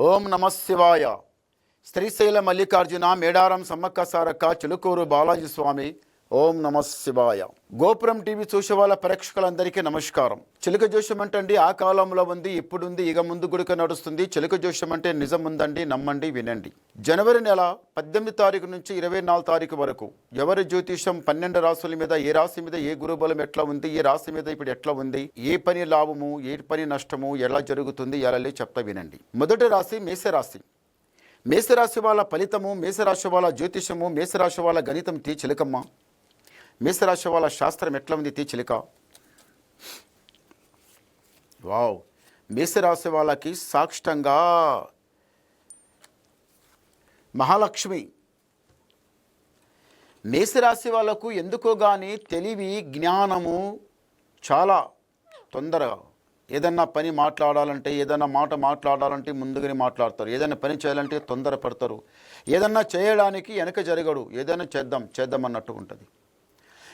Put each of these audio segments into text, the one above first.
ఓం నమ శివాయ. శ్రీశైల మల్లికార్జున మేడారం సమ్మక్క సారక్క చిలుకూరు బాలాజీ స్వామి ఓం నమ శివాయ. గోపురం టీవీ చూసే వాళ్ళ ప్రేక్షకులందరికీ నమస్కారం. చిలుక జోషం అంటే ఆ కాలంలో ఉంది ఇప్పుడుంది ఇక ముందు గుడిక నడుస్తుంది. చిలుక జోషం అంటే నిజం ఉందండి నమ్మండి వినండి. జనవరి నెల పద్దెనిమిది తారీఖు నుంచి ఇరవై నాలుగు తారీఖు వరకు ఎవరి జ్యోతిషం పన్నెండు రాసుల మీద ఏ రాశి మీద ఏ గురుబలం ఎట్లా ఉంది ఏ రాశి మీద ఇప్పుడు ఎట్లా ఉంది ఏ పని లాభము ఏ పని నష్టము ఎలా జరుగుతుంది ఎలా చెప్తా వినండి. మొదటి రాశి మేషరాశి. మేషరాశి వాళ్ళ ఫలితము మేషరాశి వాళ్ళ జ్యోతిషము మేషరాశి వాళ్ళ గణితం తీ చిలకమ్మ. మేషరాశి వాళ్ళ శాస్త్రం ఎట్లా ఉంది తీ వావ్. మేషరాశి వాళ్ళకి సాక్షితంగా మహాలక్ష్మి. మేషరాశి వాళ్ళకు ఎందుకో కానీ తెలివి జ్ఞానము చాలా తొందరగా. ఏదన్నా పని మాట్లాడాలంటే ఏదన్నా మాట మాట్లాడాలంటే ముందుగానే మాట్లాడతారు. ఏదైనా పని చేయాలంటే తొందర పడతారు ఏదన్నా చేయడానికి వెనక జరగడు. ఏదైనా చేద్దాం చేద్దాం అన్నట్టు ఉంటుంది.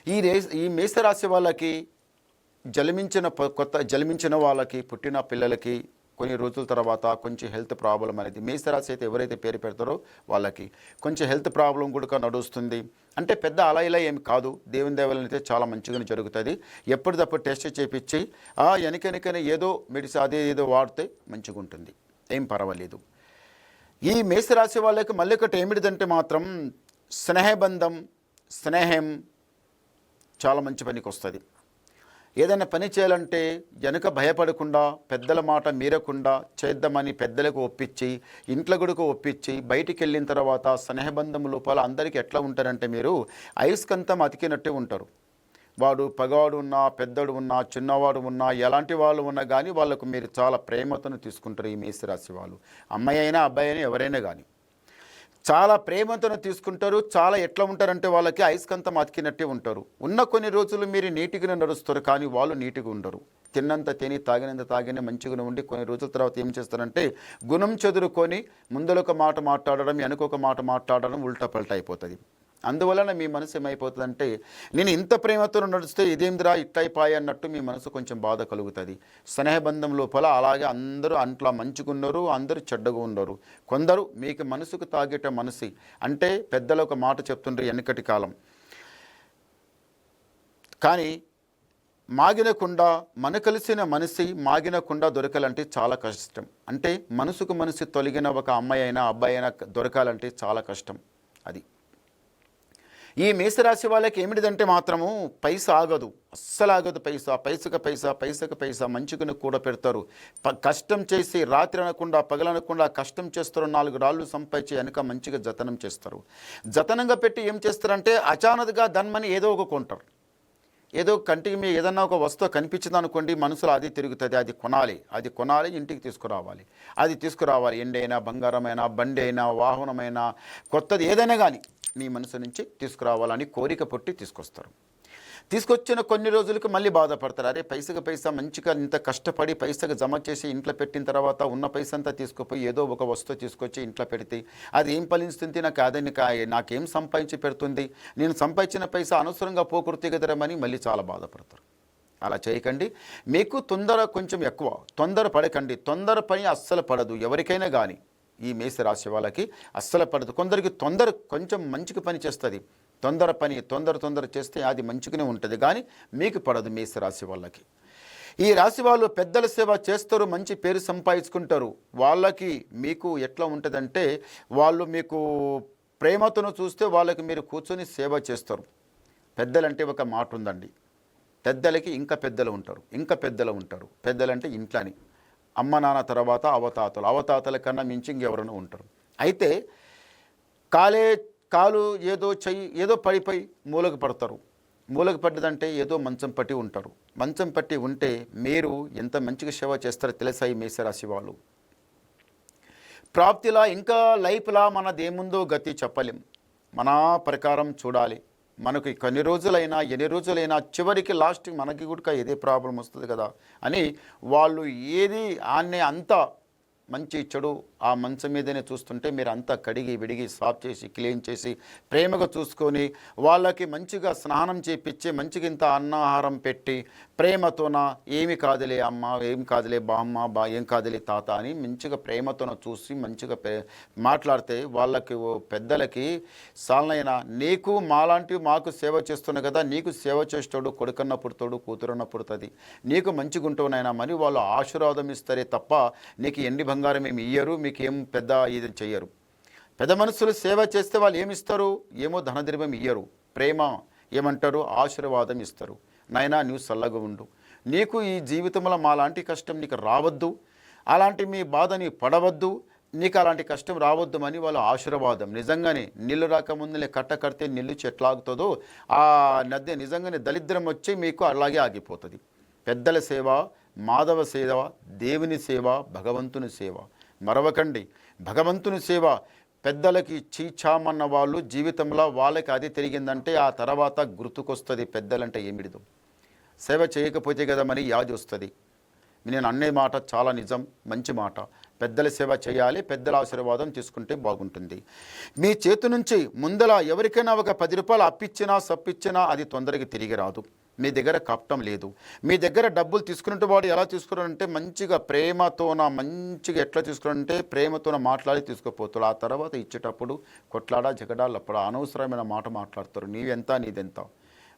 ఈ రే ఈ మేషరాశి వాళ్ళకి జలమించిన కొత్త జలమించిన వాళ్ళకి పుట్టిన పిల్లలకి కొన్ని రోజుల తర్వాత కొంచెం హెల్త్ ప్రాబ్లం అనేది మేషరాశి అయితే ఎవరైతే పేరు పెడతారో వాళ్ళకి కొంచెం హెల్త్ ప్రాబ్లం కూడా నడుస్తుంది. అంటే పెద్ద అలా ఇలా ఏమి కాదు. దేవుని దేవాలయం అయితే చాలా మంచిగానే జరుగుతుంది. ఎప్పటిదప్పుడు టెస్ట్ చేపించి ఆ వెనకెనకనే ఏదో మెడిసిన్ అదే ఏదో వాడితే మంచిగా ఉంటుంది ఏం పర్వాలేదు. ఈ మేషరాశి వాళ్ళకి మళ్ళీ ఒకటి ఏమిటిదంటే మాత్రం స్నేహబంధం స్నేహం చాలా మంచి పనికి వస్తుంది ఏదైనా పని చేయాలంటే వెనుక భయపడకుండా పెద్దల మాట మీరకుండా చేద్దామని పెద్దలకు ఒప్పించి ఇంట్లో గుడికి ఒప్పించి బయటికి వెళ్ళిన తర్వాత స్నేహబంధం లోపల అందరికీ ఎట్లా ఉంటారంటే మీరు అయస్కంతం అతికినట్టే ఉంటారు. వాడు పగవాడు ఉన్నా పెద్దడు ఉన్నా చిన్నవాడు ఉన్నా ఎలాంటి వాళ్ళు ఉన్నా కానీ వాళ్ళకు మీరు చాలా ప్రేమతను తీసుకుంటారు ఈ మేషరాశి వాళ్ళు. అమ్మాయి అయినా అబ్బాయి అయినా ఎవరైనా కానీ చాలా ప్రేమతో తీసుకుంటారు చాలా ఎట్లా ఉంటారంటే వాళ్ళకి ఐస్కంతం అతికినట్టే ఉంటారు. ఉన్న కొన్ని రోజులు మీరు నీటిగానే నడుస్తారు కానీ వాళ్ళు నీటిగా ఉండరు. తిన్నంత తిని తాగినంత తాగిన మంచిగా ఉండి కొన్ని రోజుల తర్వాత ఏం చేస్తారంటే గుణం చెదురుకొని ముందలొక ఒక మాట మాట్లాడడం వెనకొక మాట మాట్లాడడం ఉల్టా పల్టా అయిపోతుంది. అందువలన మీ మనసు ఏమైపోతుందంటే నేను ఇంత ప్రేమతో నడిస్తే ఇదేమిదిరా ఇట్లయిపోయి అన్నట్టు మీ మనసు కొంచెం బాధ కలుగుతుంది. స్నేహబంధం లోపల అలాగే అందరూ అంట్లా మంచుకున్నారు అందరూ చెడ్డగా ఉన్నారు. కొందరు మీకు మనసుకు తాగేట మనసి. అంటే పెద్దలు ఒక మాట చెప్తుండ్రు వెనకటి కాలం. కానీ మాగిన కుండ మన కలిసిన మనిషి మాగిన కుండ దొరకాలంటే చాలా కష్టం. అంటే మనసుకు మనసు తొలగిన ఒక అమ్మాయి అయినా అబ్బాయి అయినా దొరకాలంటే చాలా కష్టం. అది. ఈ మేషరాశి వాళ్ళకి ఏమిటిదంటే మాత్రము పైసా ఆగదు. అస్సలు ఆగదు పైసా. పైసకు పైసా పైసకు పైసా మంచుకుని కూడా పెడతారు. ప కష్టం చేసి రాత్రి అనకుండా పగలనకుండా కష్టం చేస్తారు. నాలుగు రాళ్ళు సంపాదించి వెనుక మంచిగా జతనం చేస్తారు. జతనంగా పెట్టి ఏం చేస్తారంటే అచానక్గా ధన్మని ఏదో ఒక కొంటారు. ఏదో కంటికి మీ ఏదన్నా ఒక వస్తువు కనిపించింది అనుకోండి మనసులో అది తిరుగుతుంది. అది కొనాలి. అది కొనాలి ఇంటికి తీసుకురావాలి. అది తీసుకురావాలి. ఎండైనా బంగారమైనా బండి అయినా వాహనమైనా కొత్తది ఏదైనా కానీ నీ మనసు నుంచి తీసుకురావాలని కోరిక పుట్టి తీసుకొస్తారు. తీసుకొచ్చిన కొన్ని రోజులకు మళ్ళీ బాధపడతారు. అరే పైసకు పైసా మంచిగా ఇంత కష్టపడి పైసకు జమ చేసి ఇంట్లో పెట్టిన తర్వాత ఉన్న పైసంతా అంతా తీసుకుపోయి ఏదో ఒక వస్తువు తీసుకొచ్చి ఇంట్లో పెడితే అది ఏం ఫలిస్తుంది? నాకు అదని నాకేం సంపాదించి పెడుతుంది? నేను సంపాదించిన పైసా అనవసరంగా పోకూడదు కదరమని మళ్ళీ చాలా బాధపడతారు. అలా చేయకండి. మీకు తొందర కొంచెం ఎక్కువ. తొందర పడకండి తొందర పని అస్సలు పడదు. ఎవరికైనా కానీ ఈ మేష రాశి వాళ్ళకి అస్సలు పడదు. కొందరికి తొందర కొంచెం మంచికి పని చేస్తుంది. తొందర పని తొందర తొందర చేస్తే అది మంచిగానే ఉంటుంది కానీ మీకు పడదు మేషరాశి వాళ్ళకి. ఈ రాశి వాళ్ళు పెద్దల సేవ చేస్తారు మంచి పేరు సంపాదించుకుంటారు. వాళ్ళకి మీకు ఎట్లా ఉంటుందంటే వాళ్ళు మీకు ప్రేమతోను చూస్తే వాళ్ళకి మీరు కూర్చొని సేవ చేస్తారు. పెద్దలంటే ఒక మాట ఉందండి. పెద్దలకి ఇంకా పెద్దలు ఉంటారు. ఇంకా పెద్దలు ఉంటారు. పెద్దలంటే ఇంట్లోని. అమ్మ నాన్న తర్వాత అవతాతలు. అవతాతల కన్నా మించి ఇంకెవరైనా ఉంటారు. అయితే కాలే కాలు ఏదో చెయ్యి ఏదో పడిపోయి మూలకు పడతారు. మూలకు పడ్డదంటే ఏదో మంచం పట్టి ఉంటారు. మంచం పట్టి ఉంటే మీరు ఎంత మంచిగా సేవ చేస్తారో తెలుసా ఈ మేషరాశి వాళ్ళు. ప్రాప్తిలా ఇంకా లైఫ్లా మనదేముందో గతి చెప్పలేం. మన ప్రకారం చూడాలి. మనకి కొన్ని రోజులైనా ఎన్ని రోజులైనా చివరికి లాస్ట్ మనకి కూడా ఇదే ప్రాబ్లం వస్తుంది కదా అని వాళ్ళు ఏది ఆన్నే అంతా మంచి చెడు ఆ మంచం మీదనే చూస్తుంటే మీరు అంతా కడిగి విడిగి సాఫ్ చేసి క్లీన్ చేసి ప్రేమగా చూసుకొని వాళ్ళకి మంచిగా స్నానం చేపించి మంచిగా ఇంత అన్నాహారం పెట్టి ప్రేమతోన ఏమి కాదులే అమ్మ ఏం కాదులే బామ్మ బా ఏం కాదులే తాత అని మంచిగా ప్రేమతోన చూసి మంచిగా మాట్లాడితే వాళ్ళకి ఓ పెద్దలకి సాలనైన నీకు మాలాంటివి మాకు సేవ చేస్తున్నా కదా నీకు సేవ చేస్తాడు కొడుకన్న పుడతాడు కూతురన్న పుడుతుంది నీకు మంచిగా ఉంటావునైనా మరి వాళ్ళు ఆశీర్వాదం ఇస్తారే తప్ప నీకు ఎండి బంగారం ఏమి ఇయ్యరు మీకు ఏం పెద్ద ఇది చెయ్యరు. పెద్ద మనుషులు సేవ చేస్తే వాళ్ళు ఏమిస్తారు? ఏమో ధనద్రవ్యం ఇయ్యరు. ప్రేమ ఏమంటారు? ఆశీర్వాదం ఇస్తారు. నాయనా నువ్వు చల్లగా ఉండు. నీకు ఈ జీవితంలో మాలాంటి కష్టం నీకు రావద్దు. అలాంటి మీ బాధని పడవద్దు. నీకు అలాంటి కష్టం రావద్దు అని వాళ్ళ ఆశీర్వాదం. నిజంగానే నీళ్ళు రాకముందులే కట్ట కడితే నీళ్ళు చెట్లాగుతుందో ఆ నది నిజంగానే దరిద్రం వచ్చి మీకు అలాగే ఆగిపోతుంది. పెద్దల సేవ మాధవ సేవ దేవుని సేవ భగవంతుని సేవ. మరవకండి. భగవంతుని సేవ పెద్దలకి చీచామన్న వాళ్ళు జీవితంలో వాళ్ళకి అది తిరిగిందంటే ఆ తర్వాత గుర్తుకొస్తుంది పెద్దలంటే ఏమిడిదు సేవ చేయకపోతే కదా మరి యాది వస్తుంది. నేను అన్నే మాట చాలా నిజం మంచి మాట. పెద్దల సేవ చేయాలి పెద్దల ఆశీర్వాదం తీసుకుంటే బాగుంటుంది. మీ చేతి నుంచి ముందల ఎవరికైనా ఒక పది రూపాయలు అప్పిచ్చినా సప్పిచ్చినా అది తొందరగా తిరిగి రాదు. మీ దగ్గర కప్పటం లేదు. మీ దగ్గర డబ్బులు తీసుకున్నట్టు వాడు ఎలా తీసుకున్నారంటే మంచిగా ప్రేమతోన మంచిగా ఎట్లా తీసుకున్నారంటే ప్రేమతోన మాట్లాడి తీసుకుపోతారు ఆ తర్వాత ఇచ్చేటప్పుడు కొట్లాడా జగడాలు అప్పుడు అనవసరమైన మాట మాట్లాడతారు. నీవెంత నీదెంత?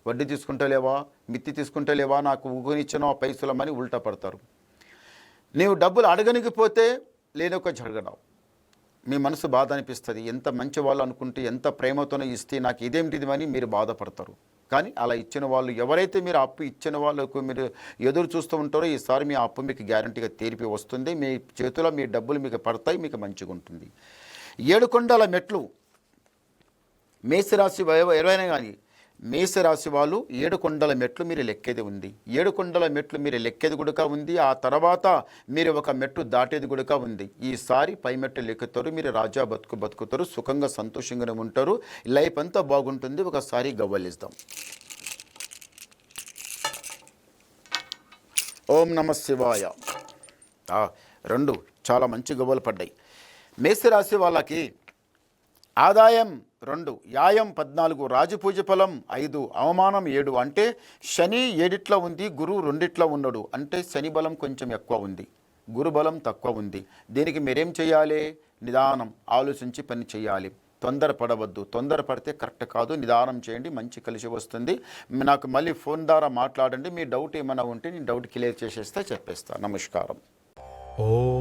వడ్డీ తీసుకుంటలేవా మిత్తి తీసుకుంటలేవా నాకు ఊగనిచ్చిన పైసలమని ఉల్టా పడతారు. నీవు డబ్బులు అడగనికపోతే లేనొక జరగడావు. మీ మనసు బాధ అనిపిస్తుంది. ఎంత మంచి వాళ్ళు అనుకుంటే ఎంత ప్రేమతోనే ఇస్తే నాకు ఇదేమిటిది అని మీరు బాధపడతారు. కానీ అలా ఇచ్చిన వాళ్ళు ఎవరైతే మీరు అప్పు ఇచ్చిన వాళ్ళకు మీరు ఎదురు చూస్తూ ఉంటారో ఈసారి మీ అప్పు మీకు గ్యారంటీగా తీర్పి వస్తుంది. మీ చేతిలో మీ డబ్బులు మీకు పడతాయి మీకు మంచిగా ఉంటుంది. ఏడుకొండల మెట్లు మేషరాశి ఎవరైనా కానీ మేషరాశి వాళ్ళు ఏడు కొండల మెట్లు మీరు లెక్కేది ఉంది. ఏడు కొండల మెట్లు మీరు లెక్కేది కూడా ఉంది. ఆ తర్వాత మీరు ఒక మెట్టు దాటేది కూడా ఉంది. ఈసారి పై మెట్టు లెక్కుతారు. మీరు రాజా బతుకు బతుకుతారు. సుఖంగా సంతోషంగానే ఉంటారు. లైఫ్ అంతా బాగుంటుంది. ఒకసారి గవ్వలిస్తాం. ఓం నమ శివాయ. రెండు చాలా మంచి గవ్వలు పడ్డాయి. మేషరాశి వాళ్ళకి ఆదాయం రెండు యాయం పద్నాలుగు రాజపూజ ఫలం ఐదు అవమానం ఏడు అంటే శని ఏడిట్లో ఉంది గురువు రెండిట్లో ఉన్నాడు అంటే శని బలం కొంచెం ఎక్కువ ఉంది గురు బలం తక్కువ ఉంది. దీనికి మీరేం చేయాలి? నిదానం ఆలోచించి పని చేయాలి. తొందర పడవద్దు. తొందర పడితే కరెక్ట్ కాదు. నిదానం చేయండి మంచి కలిసి వస్తుంది. నాకు మళ్ళీ ఫోన్ ద్వారా మాట్లాడండి. మీ డౌట్ ఏమైనా ఉంటే నేను డౌట్ క్లియర్ చేసేస్తే చెప్పేస్తా. నమస్కారం. ఓ